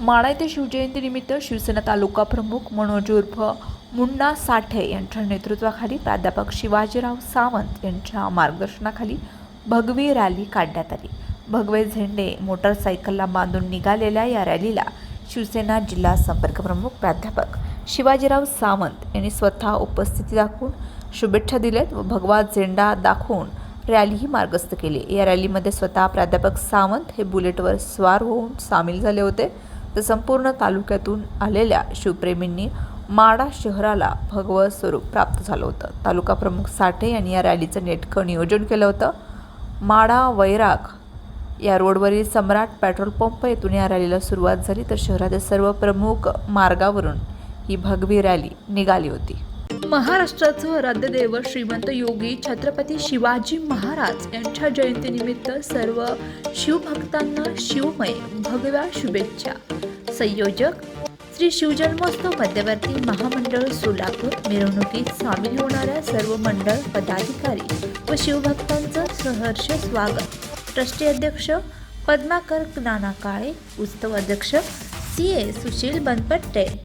माडा येथे शिवजयंतीनिमित्त शिवसेना तालुका प्रमुख मनोज उर्फ मुन्ना साठे यांच्या नेतृत्वाखाली प्राध्यापक शिवाजीराव सावंत यांच्या मार्गदर्शनाखाली भगवी रॅली काढण्यात आली. भगवे झेंडे मोटरसायकलला बांधून निघालेल्या या रॅलीला शिवसेना जिल्हा संपर्क प्रमुख प्राध्यापक शिवाजीराव सावंत यांनी स्वतः उपस्थिती दाखवून शुभेच्छा दिल्यात व भगवा झेंडा दाखवून रॅलीही मार्गस्थ केली. या रॅलीमध्ये स्वतः प्राध्यापक सावंत हे बुलेटवर स्वार होऊन सामील झाले होते. तर संपूर्ण तालुक्यातून आलेल्या शिवप्रेमींनी माडा शहराला भगवत स्वरूप प्राप्त झालं होतं. तालुका प्रमुख साठे यांनी या रॅलीचं नेटकं नियोजन केलं होतं. माडा वैराग या रोडवरील सम्राट पेट्रोल पंप येथून या रॅलीला सुरुवात झाली तर शहरातील सर्व प्रमुख मार्गावरून ही भगवी रॅली निघाली होती. महाराष्ट्राचं आराध्यदेव श्रीमंत योगी छत्रपती शिवाजी महाराज यांच्या जयंतीनिमित्त सर्व शिवभक्तांना शिवमय भगव्या शुभेच्छा. संयोजक श्री शिवजन्मोत्सव मध्यवर्ती महामंडळ सोलापूर मिरवणुकीत सामील होणाऱ्या सर्व मंडळ पदाधिकारी व शिवभक्तांचं सहर्ष स्वागत. ट्रस्टी अध्यक्ष पद्माकर नाना काळे उत्सव अध्यक्ष सी ए सुशील बनपट्टे.